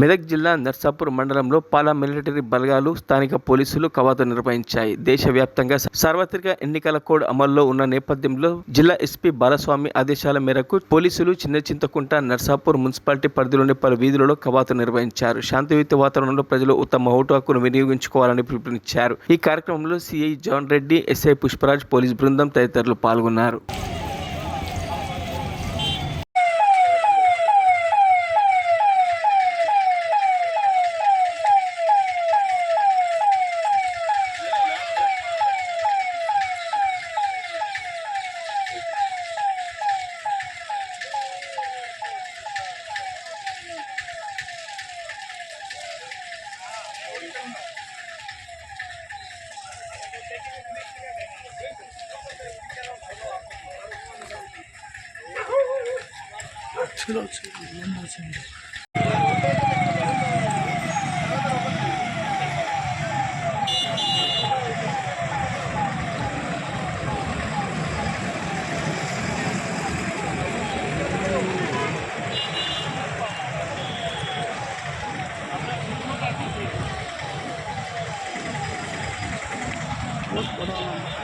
మెదక్ జిల్లా నర్సాపూర్ మండలంలో పాలా మిలిటరీ బలగాలు స్థానిక పోలీసులు కవాతు నిర్వహించాయి. దేశవ్యాప్తంగా సార్వత్రిక ఎన్నికల కోడ్ అమల్లో ఉన్న నేపథ్యంలో జిల్లా ఎస్పీ బాలస్వామి ఆదేశాల మేరకు పోలీసులు చిన్న చింతకుంట నర్సాపూర్ మున్సిపాలిటీ పరిధిలోని పలు వీధులలో కవాతు నిర్వహించారు. శాంతియుత వాతావరణంలో ప్రజలు తమ ఓటు హక్కును వినియోగించుకోవాలని పిలుపునిచ్చారు. ఈ కార్యక్రమంలో CI John Reddy SI Pushparaj police బృందం తదితరులు పాల్గొన్నారు. 知道自己的目前嗯